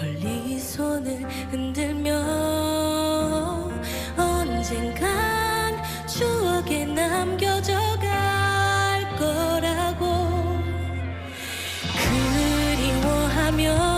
멀리 손을 흔들며 언젠간 추억에 남겨져 갈 거라고 그리워하며